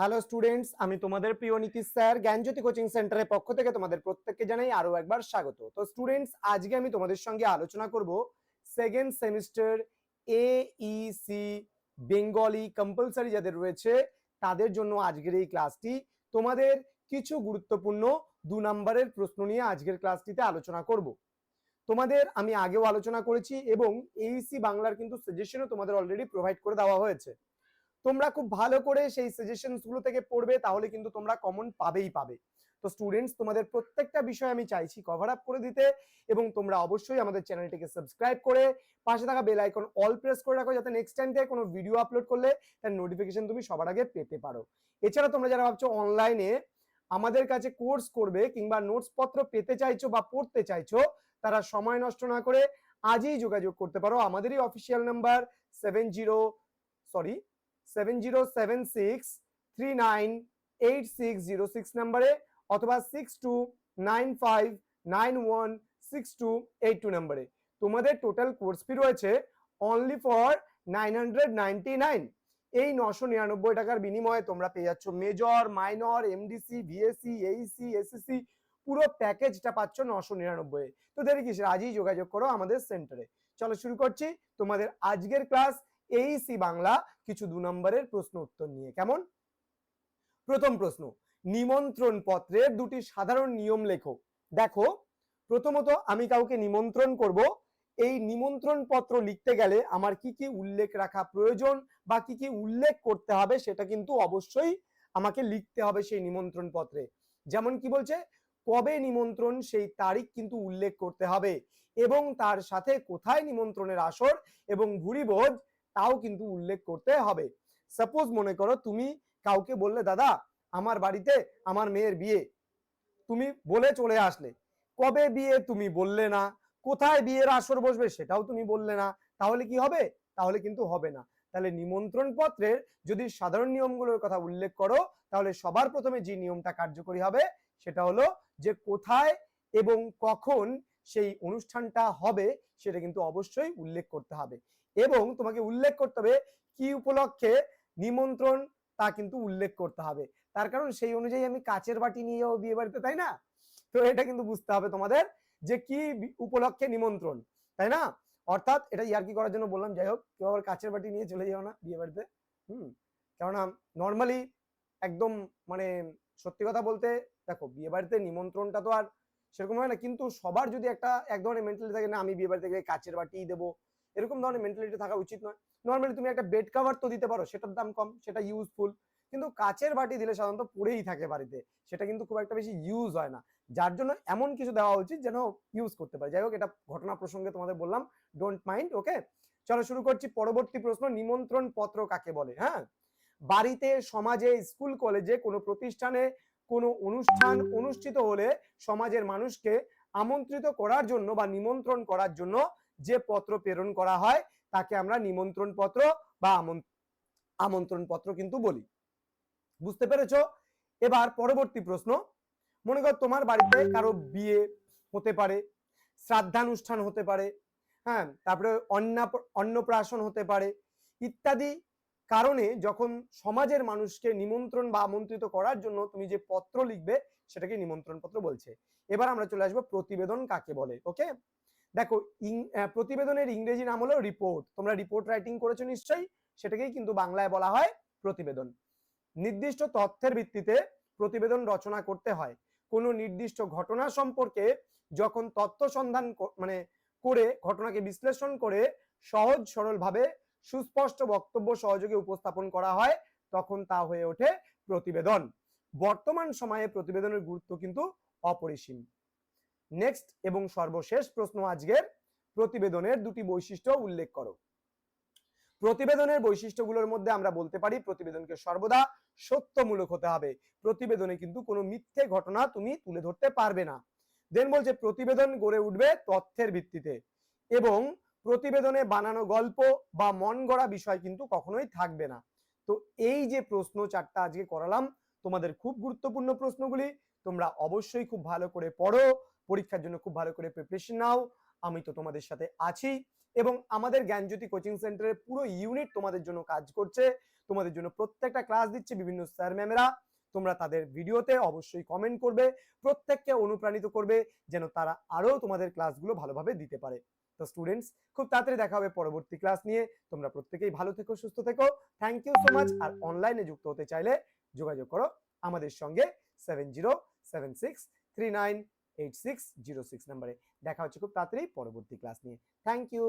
Hello students আমি তোমাদের প্রিয় নীতিশ স্যার, জ্ঞানজ্যোতি কোচিং সেন্টারের পক্ষ থেকে তোমাদের প্রত্যেককে জানাই আরও একবার স্বাগত। তো স্টুডেন্টস আজকে আমি তোমাদের সঙ্গে আলোচনা করব second semester A C Bengali compulsory যাদের রয়েছে, তাদের জন্য আজকের এই ক্লাসটি তোমাদের কিছু গুরুত্বপূর্ণ দু নম্বরের প্রশ্ন নিয়ে আজকের ক্লাসটিতে আলোচনা করব। তোমাদের আমি আগেও আলোচনা করেছি এবং এইসি বাংলার কিন্তু সাজেশনও তোমাদের অলরেডি প্রোভাইড করে দেওয়া হয়েছে। তোমরা খুব ভালো করে সেই সাজেশনসগুলো থেকে পড়বে, তাহলে কিন্তু তোমরা কমন পাবেই পাবে। তো স্টুডেন্টস তোমাদের প্রত্যেকটা বিষয় আমি চাইছি কভার আপ করে দিতে এবং তোমরা অবশ্যই আমাদের চ্যানেলটিকে সাবস্ক্রাইব করে পাশে থাকা বেল আইকন অল প্রেস করে রাখো যাতে নেক্সট টাইম থেকে কোনো ভিডিও আপলোড করলে তার নোটিফিকেশন তুমি সবার আগে পেতে পারো। এছাড়া তোমরা যারা ভাবছ অনলাইনে আমাদের কাছে কোর্স করবে কিংবা নোটস পত্র পেতে চাইছো বা পড়তে চাইছো, তারা সময় নষ্ট না করে আজই যোগাযোগ করতে পারো। আমাদেরই official number seven zero sorry seven zero seven six three nine eight six zero six নাম্বারে অথবা six two nine five nine one six two eight two নাম্বারে তোমাদের টোটাল কোর্স ফি রয়েছে only for nine hundred ninety nine এই নশো নিরানব্বই টাকার বিনিময়ে তোমরা পেয়ে যাচ্ছ major minor MDC VSC AEC SSC পুরো প্যাকেজটা পাচ্ছ নশো নিরানব্বই তো দেরি কিসের? আজই যোগাযোগ করো আমাদের সেন্টারে চলো শুরু করছি তোমাদের আজকের ক্লাস এইসি বাংলা কিছু দু নম্বরের প্রশ্ন উত্তর নিয়ে। কেমন? প্রথম প্রশ্ন, নিমন্ত্রণ পত্রের দুটি সাধারণ নিয়ম লেখো। দেখো, প্রথমত আমি কাউকে নিমন্ত্রণ করব। এই নিমন্ত্রণ পত্র লিখতে গেলে আমার কি কি উল্লেখ রাখা প্রয়োজন বা কি কি উল্লেখ করতে হবে সেটা কিন্তু অবশ্যই আমাকে লিখতে হবে সেই নিমন্ত্রণ পত্রে। যেমন কি বলছে, কবে নিমন্ত্রণ, সেই তারিখ কিন্তু উল্লেখ করতে হবে এবং তার সাথে কোথায় নিমন্ত্রণের আসর এবং ভুরিভোজ তাও কিন্তু উল্লেখ করতে হবে। সাপোজ মনে করো তুমি কাউকে বললে, দাদা, আমার বাড়িতে আমার মেয়ের বিয়ে। তুমি বলে চলে আসলে। কবে বিয়ে তুমি বললে না? কোথায় বিয়ের আসর বসবে সেটাও তুমি বললে না। তাহলে কি হবে? তাহলে কিন্তু হবে না। তাহলে নিমন্ত্রণ পত্রের যদি সাধারণ নিয়মগুলোর কথা উল্লেখ করো, তাহলে সবার প্রথমে যে নিয়মটা কার্যকরী হবে, সেটা হলো যে কোথায় এবং কখন সেই অনুষ্ঠানটা হবে, সেটা কিন্তু অবশ্যই উল্লেখ করতে হবে। এবং তোমাকে উল্লেখ করতে হবে কি উপলক্ষে নিমন্ত্রণ তা কিন্তু উল্লেখ করতে হবে। তার কারণ সেই অনুযায়ী আমি কাচের বাটি নিয়ে যাব বিয়ে বাড়িতে, তাই না? তো এটা কিন্তু বুঝতে হবে তোমাদের যে কি উপলক্ষে নিমন্ত্রণ, তাই না? অর্থাৎ এটা ইয়ার্কি করার জন্য বললাম, যাই হোক, কেউ আবার কাচের বাটি নিয়ে চলে যাও না বিয়ে বাড়িতে, হুম? কেননা নর্মালি একদম মানে সত্যি কথা বলতে, দেখো বিয়ে বাড়িতে নিমন্ত্রণটা তো আর সেরকম হয় না, কিন্তু সবার যদি একটা এক ধরনের মেন্টালিটি থাকে, না, আমি বিয়ে বাড়িতে গিয়ে কাচের বাটিই দেবো এরকম ধরনের মেন্টালিটি থাকা উচিত নয়। নর্মালি তুমি একটা বেড কাভার তো দিতে পারো, সেটার দাম কম, সেটা ইউজফুল কিন্তু কাচের বাটি দিলে সাধারণত পড়েই থাকে বাড়িতে। সেটা কিন্তু খুব একটা বেশি ইউজ হয় না। যার জন্য এমন কিছু দেওয়া উচিত যেন ইউজ করতে পারে। যাই হোক, এটা ঘটনা প্রসঙ্গে তোমাদের বললাম। ডোন্ট মাইন্ড ওকে চলো শুরু করছি পরবর্তী প্রশ্ন, নিমন্ত্রণ পত্র কাকে বলে হ্যাঁ? বাড়িতে, সমাজে স্কুল কলেজে কোনো প্রতিষ্ঠানে, কোনো অনুষ্ঠান অনুষ্ঠিত হলে সমাজের মানুষকে আমন্ত্রিত করার জন্য বা নিমন্ত্রণ করার জন্য যে পত্র প্রেরণ করা হয়, তাকে আমরা নিমন্ত্রণ পত্র বা আমন্ত্রণ পত্র কিন্তু বলি। বুঝতে পেরেছ? এবার পরবর্তী প্রশ্ন। মনে কর তোমার বাড়িতে কারও বিয়ে হতে পারে, শ্রাদ্ধানুষ্ঠান হতে পারে হ্যাঁ তারপরে অন্না অন্নপ্রাশন হতে পারে, ইত্যাদি কারণে যখন সমাজের মানুষকে নিমন্ত্রণ বা আমন্ত্রিত করার জন্য তুমি যে পত্র লিখবে, সেটাকে নিমন্ত্রণ পত্র বলছে। এবার আমরা চলে আসব প্রতিবেদন কাকে বলে ওকে দেখো প্রতিবেদনের ইংরেজি নাম হলো রিপোর্ট তোমরা রিপোর্ট রাইটিং করেছ নিশ্চয়ই, সেটাকেই কিন্তু বাংলায় বলা হয় প্রতিবেদন। নির্দিষ্ট তথ্যের ভিত্তিতে প্রতিবেদন রচনা করতে হয়। কোনো নির্দিষ্ট ঘটনা সম্পর্কে যখন তথ্য সন্ধান মানে করে, ঘটনাকে বিশ্লেষণ করে সহজ সরলভাবে সুস্পষ্ট বক্তব্য সহযোগে উপস্থাপন করা হয়, তখন তা হয়ে ওঠে প্রতিবেদন। বর্তমান সময়ে প্রতিবেদনের গুরুত্ব কিন্তু অপরিসীম। নেক্সট এবং সর্বশেষ প্রশ্ন আজকের, প্রতিবেদনের দুটি বৈশিষ্ট্য উল্লেখ করো। প্রতিবেদনের বৈশিষ্ট্যগুলোর মধ্যে আমরা বলতে পারি, প্রতিবেদনকে সর্বদা সত্যমূলক হতে হবে। প্রতিবেদনে কিন্তু কোনো মিথ্যে ঘটনা তুমি তুলে ধরতে পারবে না। দেন বলছে প্রতিবেদন গড়ে উঠবে তথ্যের ভিত্তিতে। এবং প্রতিবেদনে বানানো গল্প বা মন গড়া বিষয় কিন্তু কখনোই থাকবে না। তো এই যে প্রশ্ন চারটা আজকে করালাম তোমাদের খুব গুরুত্বপূর্ণ প্রশ্নগুলি তোমরা অবশ্যই খুব ভালো করে পড়ো, পরীক্ষার জন্য খুব ভালো করে প্রিপারেশন নাও। আমি তো তোমাদের সাথে আছি এবং আমাদের জ্ঞানজ্যোতি কোচিং সেন্টারের পুরো ইউনিট তোমাদের জন্য কাজ করছে। তোমাদের জন্য প্রত্যেকটা ক্লাস দিচ্ছে বিভিন্ন স্যার ম্যামেরা তোমরা তাদের ভিডিওতে অবশ্যই কমেন্ট করবে, প্রত্যেককে অনুপ্রাণিত করবে যেন তারা আরও তোমাদের ক্লাসগুলো ভালোভাবে দিতে পারে। তো স্টুডেন্টস খুব তাড়াতাড়ি দেখা হবে পরবর্তী ক্লাস নিয়ে। তোমরা প্রত্যেকেই ভালো থেকো, সুস্থ থেকো। থ্যাংক ইউ সো মাচ আর অনলাইনে যুক্ত হতে চাইলে যোগাযোগ করো আমাদের সঙ্গে seven zero seven six three nine eight six zero six নাম্বারে দেখা হচ্ছে খুব তাড়াতাড়ি পরবর্তী ক্লাস নিয়ে। Thank you